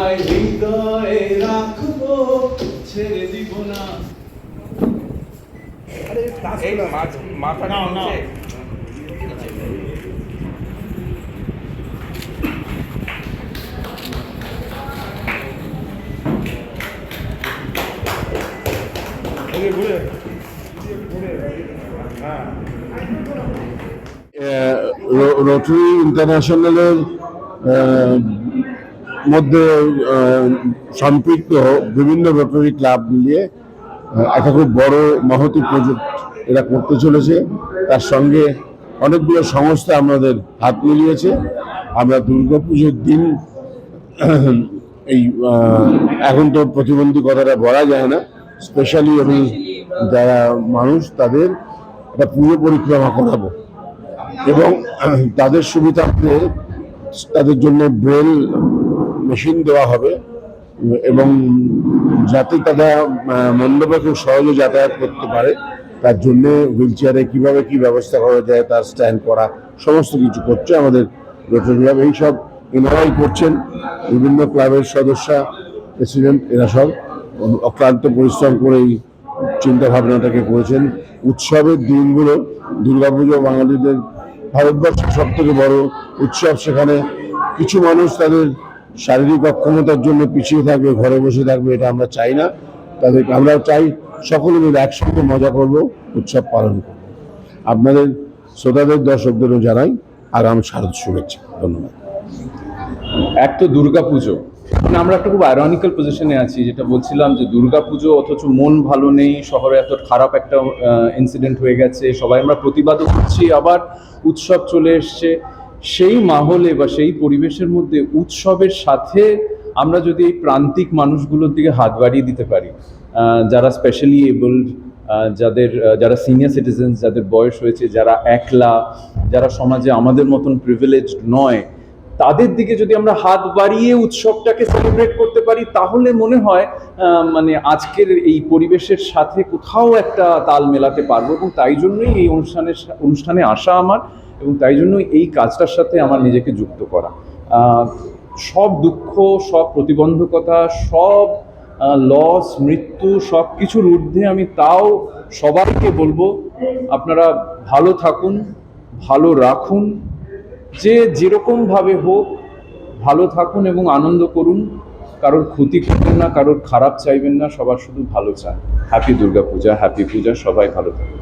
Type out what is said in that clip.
তোমায় হৃদয়ে রাখব ছেড়ে দিব না। এই রোটারি ইন্টারন্যাশনালের আহ, মধ্যে সম্পৃক্ত বিভিন্ন রোটারি ক্লাব মিলিয়ে একটা খুব বড় মহতি প্রজেক্ট এরা করতে চলেছে। তার সঙ্গে অনেকগুলো সংস্থা আমাদের হাত মিলিয়েছে। আমরা দুর্গাপুজোর দিন এই এখন তো প্রতিবন্ধী কথাটা বলা যায় না। স্পেশালি আমি যারা মানুষ, তাদের একটা পুরো পরিক্রমা করাবো। এবং তাদের সুবিধার্থে তাদের জন্য ব্রেল মেশিন দেওয়া হবে, এবং যাতে তারা মণ্ডপে খুব সহজে যাতায়াত করতে পারে, তার জন্য হুইল চেয়ারে কীভাবে কী ব্যবস্থা করা যায়, তার স্ট্যান্ড করা, সমস্ত কিছু করছে আমাদের রোটারি ক্লাব। এইসব এনারাই করছেন, বিভিন্ন ক্লাবের সদস্যা, প্রেসিডেন্ট, এরা সব অক্লান্ত পরিশ্রম করে এই চিন্তা ভাবনাটাকে করেছেন। উৎসবের দিনগুলো, দুর্গাপুজো, বাঙালিদের ভারতবর্ষের সব থেকে বড় উৎসব, সেখানে কিছু মানুষ তাদের শারীরিক অক্ষমতার জন্য পিছিয়ে থাকবে, ঘরে বসে থাকবে, এটা আমরা চাই না। তাদেরকে আমরা চাই, সকলে মিলে একসঙ্গে মজা করব, উৎসব পালন করব। আপনাদের শ্রোতাদের, দর্শকদেরও জানাই আগাম শারদ শুভেচ্ছা। ধন্যবাদ। এক তো দুর্গাপুজো। মানে আমরা একটা খুব আয়রনিক্যাল পজিশনে আছি, যেটা বলছিলাম যে দুর্গাপুজো অথচ মন ভালো নেই, শহরে এত খারাপ একটা ইনসিডেন্ট হয়ে গেছে, সবাই আমরা প্রতিবাদও করছি, আবার উৎসব চলে এসছে। সেই মাহলে বা সেই পরিবেশের মধ্যে উৎসবের সাথে আমরা যদি এই প্রান্তিক মানুষগুলোর দিকে হাত বাড়িয়ে দিতে পারি যারা স্পেশালি এবলড যাদের যারা সিনিয়র সিটিজেন্স যাদের বয়স হয়েছে, যারা একলা, যারা সমাজে আমাদের মতন প্রিভিলেজড নয়, তাদের দিকে যদি আমরা হাত বাড়িয়ে উৎসবটাকে সেলিব্রেট করতে পারি, তাহলে মনে হয় মানে আজকের এই পরিবেশের সাথে কোথাও একটা তাল মেলাতে পারব এবং তাই জন্যই এই অনুষ্ঠানের, অনুষ্ঠানে আসা আমার। এবং তাই জন্য এই কাজটার সাথে আমার নিজেকে যুক্ত করা। সব দুঃখ, সব প্রতিবন্ধকতা, সব লস মৃত্যু, সব কিছুর ঊর্ধ্বে আমি তাও সবাইকে বলব, আপনারা ভালো থাকুন, ভালো রাখুন, যে যেরকমভাবে হোক ভালো থাকুন এবং আনন্দ করুন, কারোর ক্ষতি করবেন না, কারোর খারাপ চাইবেন না, সবার শুধু ভালো চান। হ্যাপি দুর্গা পূজা হ্যাপি পূজা সবাই ভালো থাকুন।